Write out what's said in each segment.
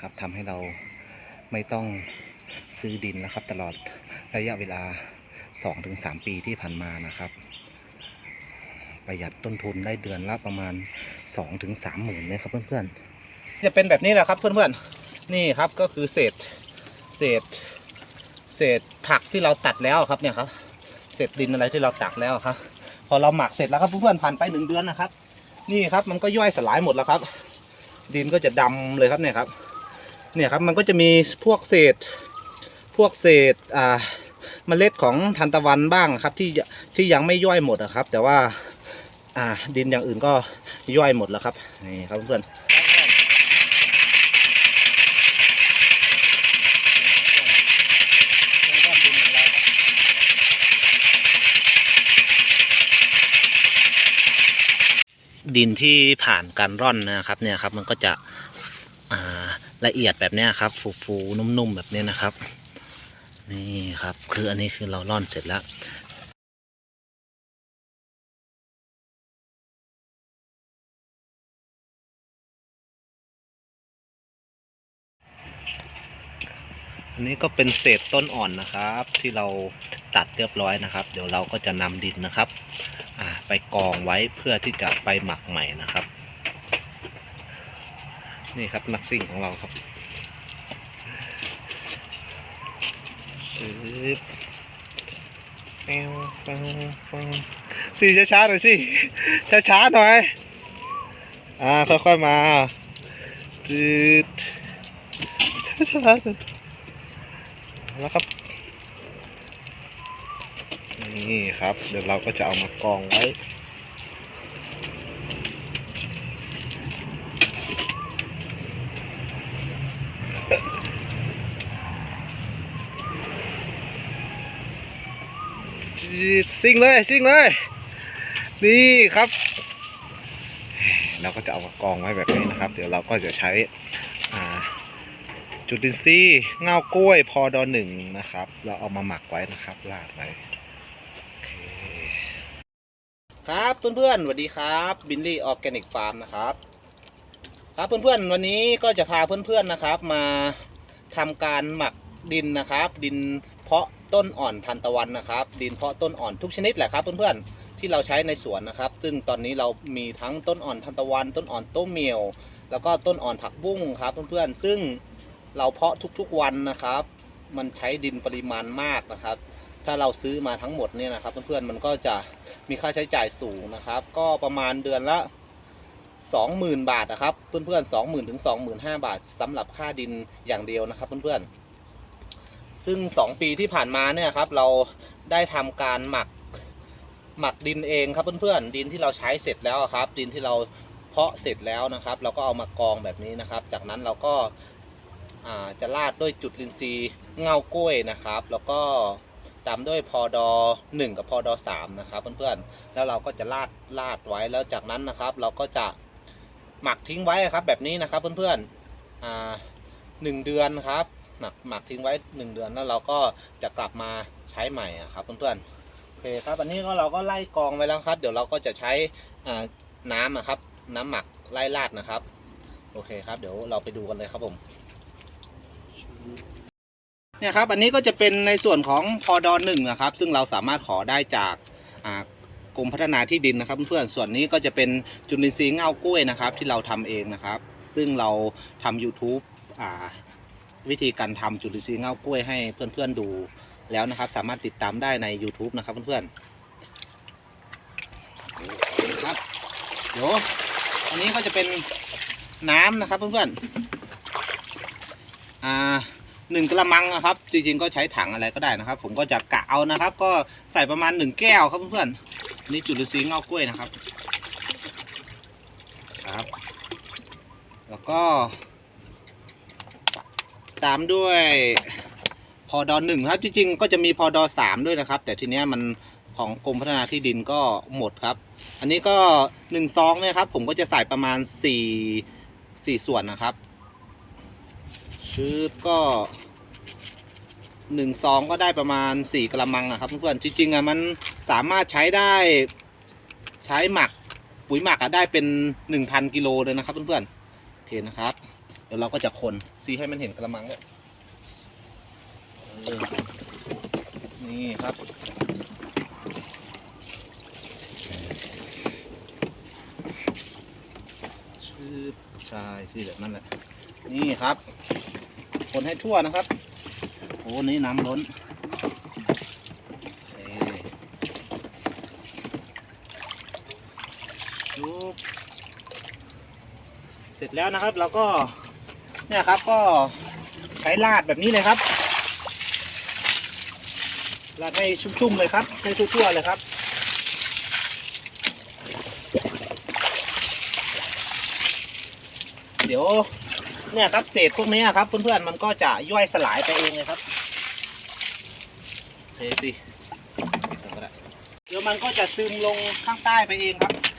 นะครับทำให้เราไม่ต้องซื้อดินนะครับ ตลอดระยะเวลา 2-3 ปีที่ผ่านมานะครับ ประหยัดต้นทุนได้เดือนละประมาณ 2-3หมื่นนะครับเพื่อนๆจะเป็นแบบนี้แหละครับเพื่อนๆนี่ครับก็คือเศษเศษเศษผักที่เราตัดแล้วครับเนี่ยครับเศษดินอะไรที่เราตักแล้วครับ พอเราหมักเสร็จแล้วครับเพื่อนๆผ่านไปหนึ่งเดือนนะครับ นี่ครับมันก็ย่อยสลายหมดแล้วครับ ดินก็จะดำเลยครับเนี่ยครับ เนี่ยครับมันก็จะมีพวกเศษ พวกเศษอ่าเมล็ดของทานตะวันบ้างครับที่ที่ยังไม่ย่อยหมดนะครับ แต่ว่าอ่าดินอย่างอื่นก็ย่อยหมดแล้วครับนี่ครับเพื่อนดินที่ผ่านการร่อนนะครับเนี่ยครับมันก็จะอ่า ละเอียดแบบนี้ครับ ฟูๆนุ่มๆแบบนี้นะครับ นี่ครับ คืออันนี้คือเราร่อนเสร็จแล้วอันนี้ก็เป็นเศษต้นอ่อนนะครับ ที่เราตัดเรียบร้อยนะครับ เดี๋ยวเราก็จะนำดินนะครับไปกองไว้เพื่อที่จะไปหมักใหม่นะครับ นี่ครับนักซิ่งของเราครับปึ๊บแปวปวแปวสิช้าๆหน่อยสิช้าๆหน่อย อ่าค่อยๆมาตืดช้าๆแล้วครับ นี่ครับ เดี๋ยวเราก็จะเอามากองไว้ ซิ่งเลยซิ่งเลย นี่ครับ เราก็จะเอากองไว้แบบนี้นะครับ เดี๋ยวเราก็จะใช้จุดินทรีย์เงากล้วยพอดอหนึ่งนะครับ เราเอามาหมักไว้นะครับลาดไว้โอเคครับเพื่อนๆสวัสดีครับบินลี่ออร์แกนิกฟาร์มนะครับครับเพื่อนๆวันนี้ก็จะพาเพื่อนๆนะครับ มาทำการหมักดินนะครับ ดินเพาะ ต้นอ่อนทันตะวันนะครับ ดินเพาะต้นอ่อนทุกชนิดแหละครับเพื่อนๆที่เราใช้ในสวนนะครับ ซึ่งตอนนี้เรามีทั้งต้นอ่อนทันตะวัน ต้นอ่อนโต้เมียว แล้วก็ต้นอ่อนผักบุ้งครับเพื่อนๆซึ่งเราเพาะทุกๆวันนะครับ มันใช้ดินปริมาณมากนะครับ ถ้าเราซื้อมาทั้งหมดเนี่ยนะครับเพื่อนๆมันก็จะมีค่าใช้จ่ายสูงนะครับ ก็ประมาณเดือนละ20,000 บาทนะครับเพื่อนๆ20,000ถึง25,000 บาทสำหรับค่าดินอย่างเดียวนะครับเพื่อนๆ ซึ่ง 2 ปีที่ผ่านมาเนี่ยครับเราได้ทำการหมักหมักดินเองครับเพื่อนๆดินที่เราใช้เสร็จแล้วครับ ดินที่เราเพาะเสร็จแล้วนะครับ เราก็เอามากองแบบนี้นะครับ จากนั้นเราก็าจะราดด้วยจุดลินทรีเงากล้วยนะครับ แล้วก็ตามด้วยพอดอ1กับพอดอ3นะครับเพื่อนๆแล้วเราก็จะราดราดไว้แล้วจากนั้นนะครับ เราก็จะหมักทิ้งไว้ครับแบบนี้นะครับเพื่อนๆหนึ่งเดือนครับ หมักหมักทิ้งไว้ 1 เดือนแล้วเราก็จะกลับมาใช้ใหม่อะครับเพื่อนๆโอเคครับอันนี้ก็เราก็ไล่กองไว้แล้วครับ เดี๋ยวเราก็จะใช้น้ำนะครับ น้ำหมักไล่ราดนะครับ โอเคครับ เดี๋ยวเราไปดูกันเลยครับผมเนี่ยครับอันนี้ก็จะเป็นในส่วนของพอดอหนึ่งนะครับ ซึ่งเราสามารถขอได้จากกรมพัฒนาที่ดินนะครับเพื่อนๆส่วนนี้ก็จะเป็นจุลินทรีย์เง่ากล้วยนะครับ ที่เราทำเองนะครับ ซึ่งเราทำ YouTube อ่า วิธีการทำจุลินทรีย์เง่ากล้วยให้เพื่อนๆดูแล้วนะครับ สามารถติดตามได้ใน YouTube นะครับเพื่อนๆครับเดี๋ยวอันนี้ก็จะเป็นน้ำนะครับเพื่อนๆอ่าหนึ่งกระมังนะครับ จริงๆก็ใช้ถังอะไรก็ได้นะครับ ผมก็จะกะเอานะครับ ก็ใส่ประมาณหนึ่งแก้วครับเพื่อนๆนี่จุลินทรีย์เงากล้วยนะครับครับ แล้วก็ ตามด้วยพอดอหนึ่งครับจริงๆก็จะมีพอดอสามด้วยนะครับ แต่ทีเนี้ยมันของกรมพัฒนาที่ดินก็หมดครับ อันนี้ก็หนึ่งซองเนี่ยครับ ผมก็จะใส่ประมาณสี่สี่ส่วนนะครับชืบก็หนึ่งซองก็ได้ประมาณสี่กระมังนะครับเพื่อนๆจริงๆอะมันสามารถใช้ได้ใช้หมักปุ๋ยหมักอะได้เป็นหนึ่งพันกิโลเลยนะครับเพื่อนๆโอเคนะครับ ดี๋ยวเราก็จะคนซีให้มันเห็นกระมังเลยนี่ครับ ชื่อชายสิแบบนั้นแหละ นี่ครับ คนให้ทั่วนะครับ โอ้นี่น้ำล้นเสร็จแล้วนะครับเราก็ เนี่ยครับก็ใช้ลาดแบบนี้เลยครับลาดให้ชุ่มๆเลยครับให้ทั่วๆเลยครับเดี๋ยวเนี่ยครับเศษพวกนี้ครับเพื่อนๆมันก็จะย่อยสลายไปเองเลยครับเทสิเดี๋ยวมันก็จะซึมลงข้างใต้ไปเองครับ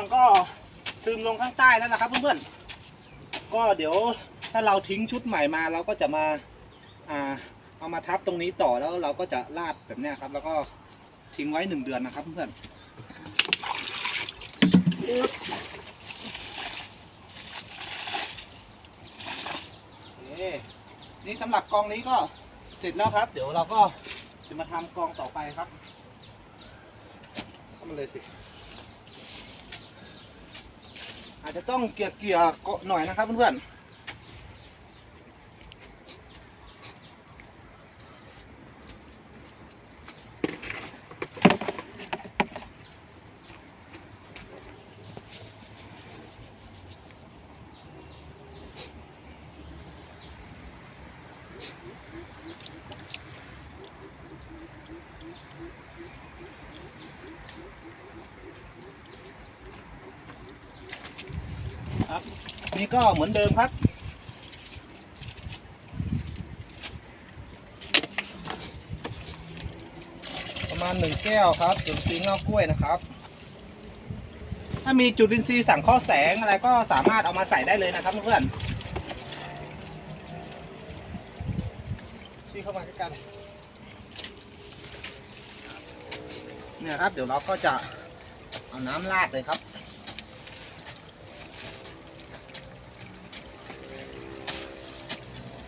มันก็ซึมลงข้างใต้แล้วนะครับเพื่อนๆก็เดี๋ยวถ้าเราทิ้งชุดใหม่มาเราก็จะมาอ่าเอามาทับตรงนี้ต่อแล้วเราก็จะลาดแบบนี้ครับ แล้วก็ทิ้งไว้หนึ่งเดือนนะครับเพื่อนนี่สำหรับกองนี้ก็เสร็จแล้วครับ เดี๋ยวเราก็จะมาทำกองต่อไปครับเข้ามาเลยสิ อาจจะต้องเกี่ยเกี่ยเกาะหน่อยนะครับเพื่อนๆ นี่ก็เหมือนเดิมครับประมาณหนึ่งแก้วครับจุดอินทรีย์เงากล้วยนะครับ ถ้ามีจุดอินทรีย์สั่งข้อแสงอะไรก็สามารถเอามาใส่ได้เลยนะครับเพื่อนชี้เข้ามาใกล้กันเนี่ยครับ เดี๋ยวเราก็จะเอาน้ำราดเลยครับ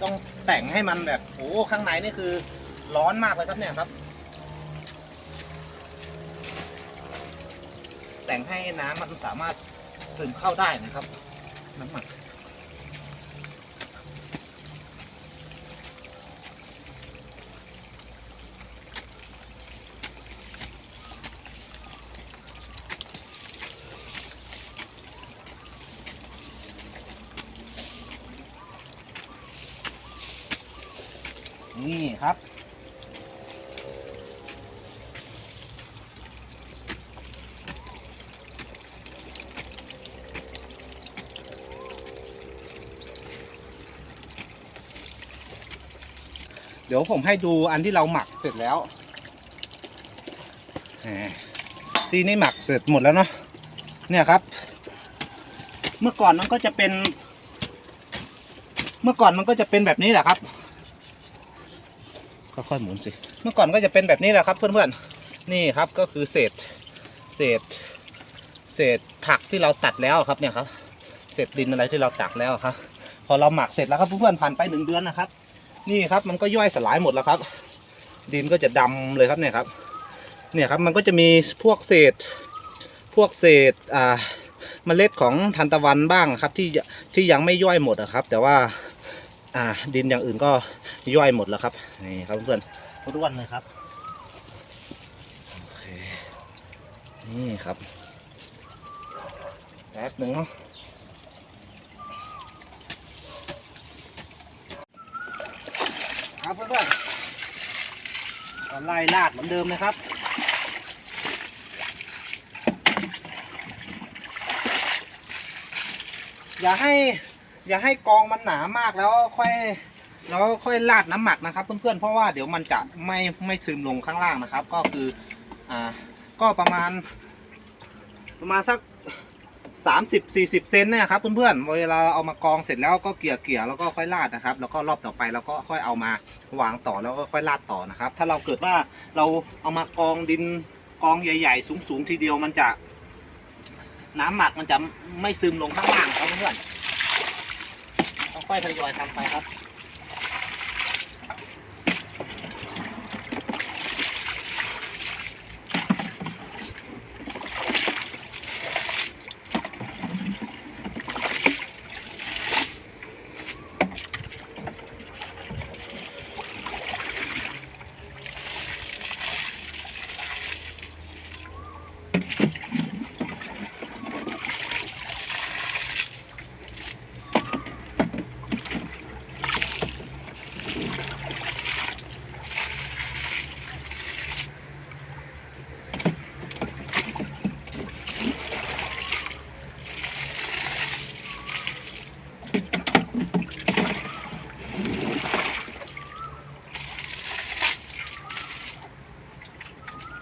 ต้องแต่งให้มันแบบโอ้ข้างในนี่คือ ร้อนมากเลยครับเนี่ยครับ แต่งให้น้ำมันสามารถซึมเข้าได้นะครับ น้ำหมักนี่ ครับ เดี๋ยวผมให้ดูอันที่เราหมักเสร็จแล้วซีนี่หมักเสร็จหมดแล้วเนาะเนี่ยครับ เมื่อก่อนมันก็จะเป็น เมื่อก่อนมันก็จะเป็นแบบนี้แหละครับ ค่อยๆหมุนสิ เมื่อก่อนก็จะเป็นแบบนี้แหละครับเพื่อนๆ นี่ครับก็คือเศษเศษ เศษผักที่เราตัดแล้วครับเนี่ยครับ เศษดินอะไรที่เราตักแล้วครับ พอเราหมักเสร็จแล้วครับเพื่อนๆผ่านไปหนึ่งเดือนนะครับ นี่ครับมันก็ย่อยสลายหมดแล้วครับ ดินก็จะดำเลยครับเนี่ยครับ เนี่ยครับมันก็จะมีพวกเศษพวกเศษอ่าเมล็ดของทานตะวันบ้างครับที่ที่ยังไม่ย่อยหมดนะครับ แต่ว่า อ่า ดินอย่างอื่นก็ย่อยหมดแล้วครับนี่ครับเพื่อนๆร่วนเลยครับโอเคนี่ครับแป๊บหนึ่งเนาะครับเพื่อนๆก็ไล่ลาดเหมือนเดิมนะครับอย่าให้ อย่าให้กองมันหนามากแล้วค่อยแล้วค่อยราดน้ำหมักนะครับ เพื่อนๆเพราะว่าเดี๋ยวมันจะไม่ไม่ซึมลงข้างล่างนะครับ ก็คืออ่าก็ประมาณ ประมาณสักสามสิบสี่สิบเซนเนี่ยครับเพื่อนๆเวลาเอามากองเสร็จแล้วก็เกลี่ยเกลี่ยแล้วก็ค่อยราดนะครับ แล้วก็รอบต่อไปเราก็ค่อยเอามาวางต่อแล้วก็ค่อยราดต่อนะครับ ถ้าเราเกิดว่าเราเอามากองดินกองใหญ่ ๆ สูงๆทีเดียวมันจะ น้ำหมักมันจะไม่ซึมลงข้างล่างครับเพื่อนๆ ค่อยทยอยทำไปครับ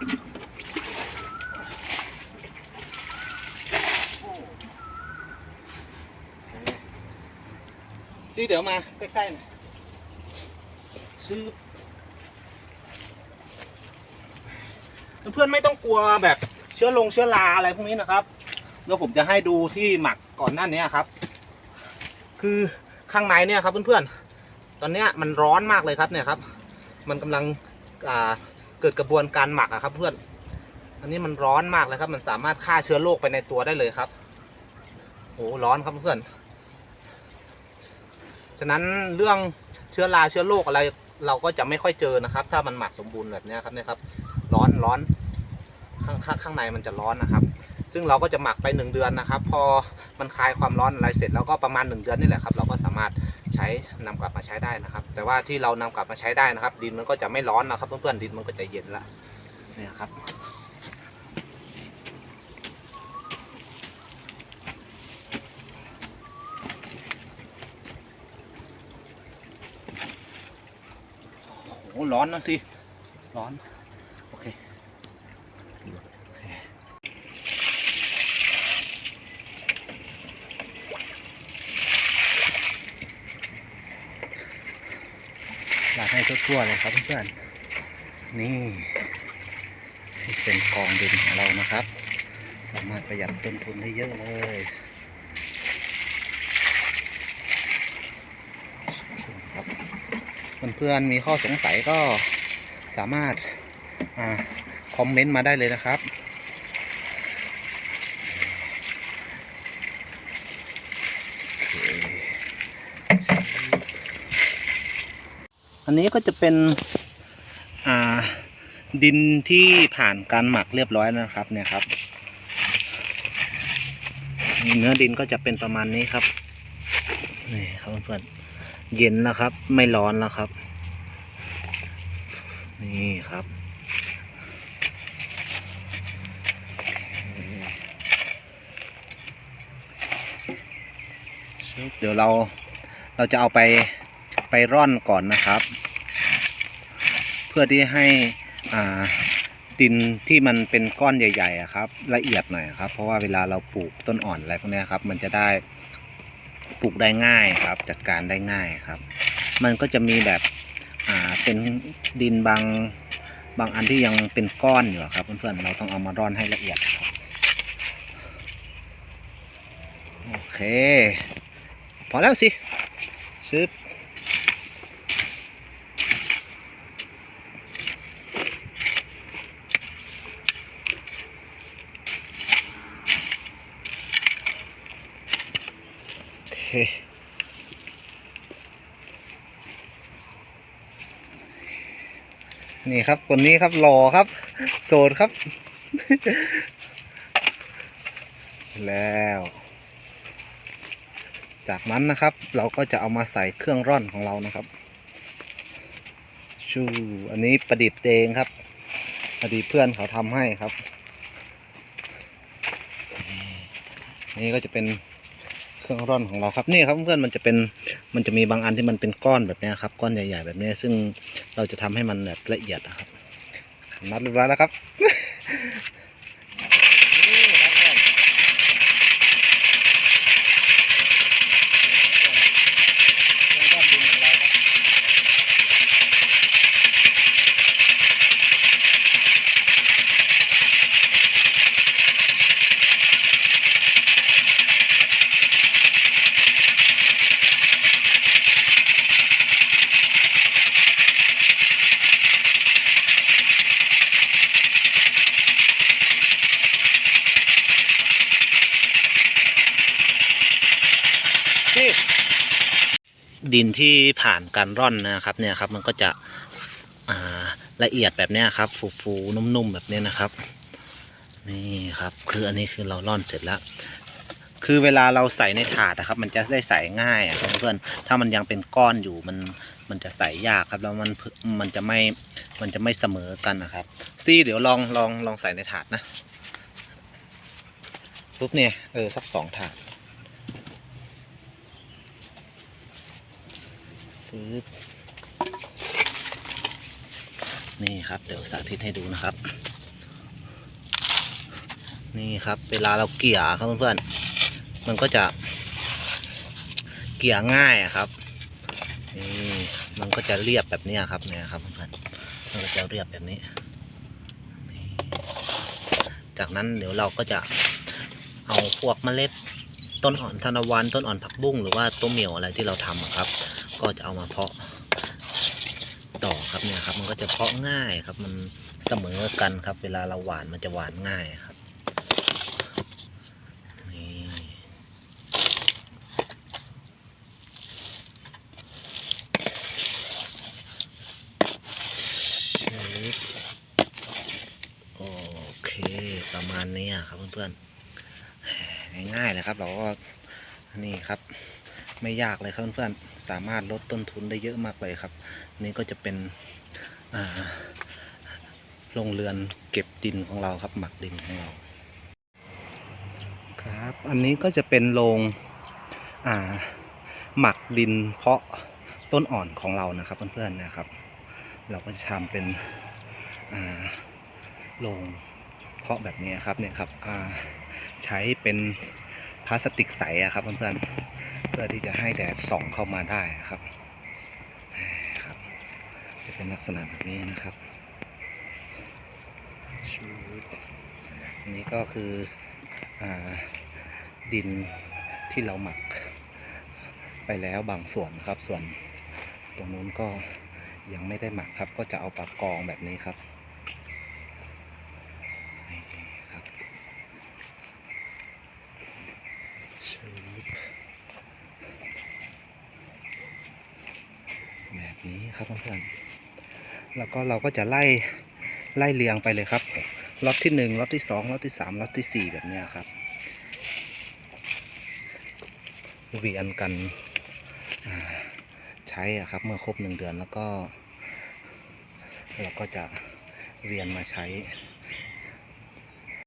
ซีเดี๋ยวมา ใกล้ๆหน่อยซื้อเพื่อนๆไม่ต้องกลัวแบบเชื้อลงเชื้อราอะไรพวกนี้นะครับเดี๋ยวผมจะให้ดูที่หมักก่อนหน้านี้ครับ คือข้างในเนี่ยครับเพื่อนๆ ตอนเนี้ยมันร้อนมากเลยครับเนี่ยครับ มันกำลังอ่า เกิดกระบวนการหมักอะครับเพื่อน อันนี้มันร้อนมากเลยครับ มันสามารถฆ่าเชื้อโรคไปในตัวได้เลยครับโอ้ร้อนครับเพื่อน ฉะนั้นเรื่องเชื้อราเชื้อโรคอะไร เราก็จะไม่ค่อยเจอนะครับ ถ้ามันหมักสมบูรณ์แบบนี้ครับเนี่ยครับ ร้อนร้อนข้างข้างข้างในมันจะร้อนนะครับ ซึ่งเราก็จะหมักไปหนึ่งเดือนนะครับ พอมันคลายความร้อนอะไรเสร็จแล้วก็ประมาณหนึ่งเดือนนี่แหละครับ เราก็สามารถใช้นำกลับมาใช้ได้นะครับ แต่ว่าที่เรานำกลับมาใช้ได้นะครับ ดินมันก็จะไม่ร้อนนะครับ เพื่อนๆดินมันก็จะเย็นละนี่ครับโอ้ร้อนนะสิร้อน โอเคโอเคลาด ให้ทั่วๆเลยครับเพื่อนๆนี่เป็นกองดินของเรานะครับ สามารถประหยัดต้นทุนได้เยอะเลยครับเพื่อนๆมีข้อสงสัยก็สามารถอคอมเมนต์มาได้เลยนะครับ โอเค อันนี้ก็จะเป็นอ่าดินที่ผ่านการหมักเรียบร้อยนะครับ เนี่ยครับ เนื้อดินก็จะเป็นประมาณนี้ครับนี่ครับเพื่อนเย็นแล้วครับ ไม่ร้อนแล้วครับ นี่ครับเดี๋ยวเราเราจะเอาไป ไปร่อนก่อนนะครับ เพื่อที่ให้ดินที่มันเป็นก้อนใหญ่ๆครับ ละเอียดหน่อยครับ เพราะว่าเวลาเราปลูกต้นอ่อนอะไรพวกนี้ครับ มันจะได้ปลูกได้ง่ายครับ จัดการได้ง่ายครับ มันก็จะมีแบบเป็นดินบางบางอันที่ยังเป็นก้อนอยู่ครับ เพื่อนๆเราต้องเอามาร่อนให้ละเอียดโอเค พอแล้วสิชึบ เคนี่ครับคนนี้ครับหล่อครับ โสดครับ แล้ว จากนั้นนะครับ เราก็จะเอามาใส่เครื่องร่อนของเรานะครับ ชูอันนี้ประดิษฐ์เองครับอดีเพื่อนเขาทำให้ครับ นี่ก็จะเป็น เครื่องร่อนของเราครับนี่ครับเพื่อนมันจะเป็นมันจะมีบางอันที่มันเป็นก้อนแบบนี้ครับก้อนใหญ่ ๆ แบบนี้ซึ่งเราจะทำให้มันแบบละเอียดนะครับนัดเรียบร้อยแล้วครับ ดินที่ผ่านการร่อนนะครับเนี่ยครับ มันก็จะละเอียดแบบนี้ครับ ฟูๆนุ่มๆแบบนี้นะครับ นี่ครับ คืออันนี้คือเราร่อนเสร็จแล้ว คือเวลาเราใส่ในถาดนะครับ มันจะได้ใส่ง่ายอะครับเพื่อนถ้ามันยังเป็นก้อนอยู่มันมันจะใส่ยากครับแล้วมันมันจะไม่มันจะไม่เสมอกันนะครับ ซี่เดี๋ยวลองลองลองใส่ในถาดนะปุ๊บเนี่ยเออสักสองถาด ฟืบนี่ครับ เดี๋ยวสาธิตให้ดูนะครับ นี่ครับ เวลาเราเกี่ยครับเพื่อนๆมันก็จะ เกี่ยง่ายครับนี่มันก็จะเรียบแบบนี้ครับเนี่ยครับเพื่อนๆมันก็จะเรียบแบบนี้นจากนั้นเดี๋ยวเราก็จะเอาพวกเมล็ดต้นอ่อนธนวันต้นอ่อนผักบุ้งหรือว่าต้นเหมียวอะไรที่เราทำครับ ก็จะเอามาเพาะต่อครับเนี่ยครับ มันก็จะเพาะง่ายครับ มันเสมอกันครับ เวลาเราหวานมันจะหวานง่ายครับนี่โอเคประมาณนี้ครับเพื่อนๆง่ายๆเลยครับ เราก็นี่ครับ ไม่ยากเลยครับเพื่อนๆสามารถลดต้นทุนได้เยอะมากเลยครับ นี่ก็จะเป็นโรงเรือนเก็บดินของเราครับ หมักดินของเรา ครับ อันนี้ก็จะเป็นโรงหมักดินเพาะต้นอ่อนของเรานะครับเพื่อนๆนะครับ เราก็จะทำเป็นโรงเพาะแบบนี้ครับเนี่ยครับใช้เป็นพลาสติกใสครับเพื่อนๆ เพื่อที่จะให้แดดส่องเข้ามาได้ครับครับ จะเป็นลักษณะแบบนี้นะครับชูดอันนี้ก็คืออดินที่เราหมักไปแล้วบางส่วนครับส่วนตรงนู้นก็ยังไม่ได้หมักครับ ก็จะเอาปากกองแบบนี้ครับนี่ครับชูด แบบนี้ครับเพื่อนๆแล้วก็เราก็จะไล่ไล่เรียงไปเลยครับล็อตที่หนึ่งล็อตที่สองล็อตที่สามล็อตที่สี่แบบนี้ครับเวียนกันใช้อะครับเมื่อครบหนึ่งเดือนแล้วก็ เราก็จะเวียนมาใช้